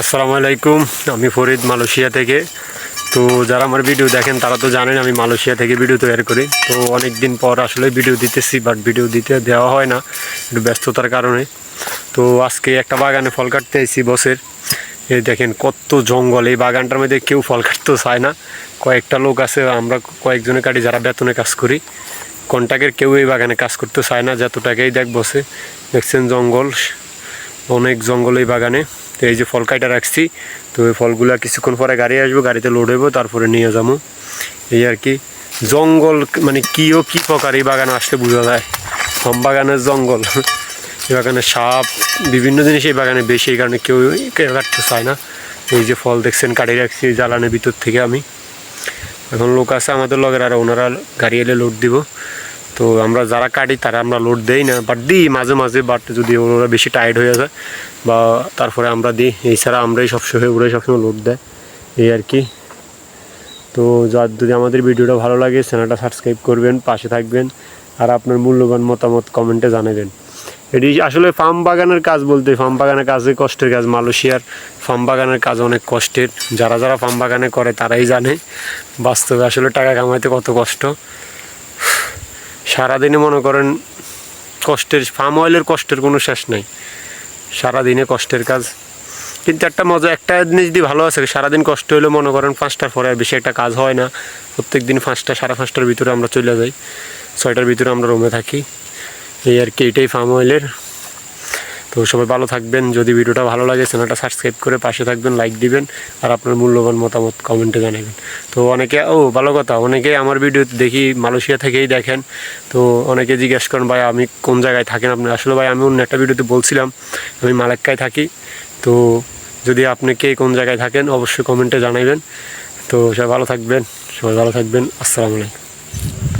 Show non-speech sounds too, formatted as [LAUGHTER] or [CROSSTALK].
আসসালামু আলাইকুম, আমি ফরিদ মালয়েশিয়া থেকে। তো যারা আমার ভিডিও দেখেন, তারা তো জানেন আমি মালয়েশিয়া থেকে ভিডিও তৈরি করি। তো অনেক দিন পর আসলে ভিডিও দিতেছি বাট ভিডিও দিতে দেওয়া হয় না, একটু ব্যস্ততার কারণে। তো আজকে একটা বাগানে ফল কাটতে এসেছি বসের। এই দেখেন কত জঙ্গল, এই বাগানটার মধ্যে কেউ ফল কাটতেও চায় না। কয়েকটা লোক আছে, আমরা কয়েকজনে কাটি যারা বেতনে কাজ করি কন্ট্যাক্টের কেউ এই বাগানে কাজ করতে চায় না যত টাকাই দেখ বসে। দেখছেন জঙ্গল, অনেক জঙ্গল এই বাগানে। তো এই যে ফল কাইটা রাখছি, তো এই ফলগুলো কিছুক্ষণ পরে গাড়ি আসব, গাড়িতে লোড হইব, তারপরে নিয়ে যাব এই আর কি, জঙ্গল মানে কিও কি প্রকার এই বাগানে আসলে বোঝা যায়। সব বাগানের জঙ্গল, [LAUGHS] এই বাগানে সাপ, বিভিন্ন জিনিস এই বাগানে বেশি, এই কারণে কেউ কাটতে চায় না। এই যে ফল দেখছেন কাটিয়ে রাখছি জ্বালানের ভিতর থেকে আমি। এখন লোক আছে আমাদের লগের, আর ওনারা গাড়ি এলে লোড দিব। তো আমরা যারা কাটি, তারা আমরা লোড দেই না বাট দিই মাঝে মাঝে বাট যদি ওরা বেশি টায়ার্ড হয়ে যায়, বা তারপরে আমরা দিই, এছাড়া আমরাই সবসময়, ওরাই সবসময় লোড দেয়, এই আর কি। তো যার যদি আমাদের ভিডিওটা ভালো লাগে, চ্যানেলটা সাবস্ক্রাইব করবেন, পাশে থাকবেন, আর আপনার মূল্যবান মতামত কমেন্টে জানাবেন। এটি আসলে ফার্ম বাগানের কাজ বলতে ফার্ম বাগানের কাজে কষ্টের কাজ, মালয়েশিয়ার ফার্ম বাগানের কাজ অনেক কষ্টের। যারা যারা ফার্ম বাগানে করে, তারাই জানে, বাস্তবে আসলে টাকা কামাইতে কত কষ্ট। সারাদিনে মনে করেন কষ্টের ফার্ম অয়েলের কষ্টের কোনো শেষ নাই। সারাদিনে কষ্টের কাজ। কিন্তু একটা মজা, একটা জিনিস দিয়ে ভালো আছে, সারাদিন কষ্ট হলে মনে করেন পাঁচটার পরে বেশি একটা কাজ হয় না। প্রত্যেক দিন পাঁচটা, সাড়ে পাঁচটার ভিতরে আমরা চলে যাই। ছয়টার ভিতরে আমরা রুমে থাকি। এই আর কি, এটাই ফার্ম অয়েলের তো সবাই ভালো থাকবেন। যদি ভিডিওটা ভালো লাগে, চ্যানেলটা সাবস্ক্রাইব করে পাশে থাকবেন লাইক দিবেন, আর আপনার মূল্যবান মতামত কমেন্টে জানাবেন। তো অনেকে, ও, ভালো কথা, অনেকে আমার ভিডিও দেখি মালয়েশিয়া থেকেই দেখেন। তো অনেকে জিজ্ঞেস করেন, ভাই, আমি কোন জায়গায় থাকেন আপনি? আসলে ভাই, আমি অন্য একটা ভিডিওতে বলছিলাম, আমি মালাক্কায় থাকি। তো যদি আপনি কে কোন জায়গায় থাকেন, অবশ্যই কমেন্টে জানাবেন তো সবাই ভালো থাকবেন, সবাই ভালো থাকবেন। আসসালামু আলাইকুম।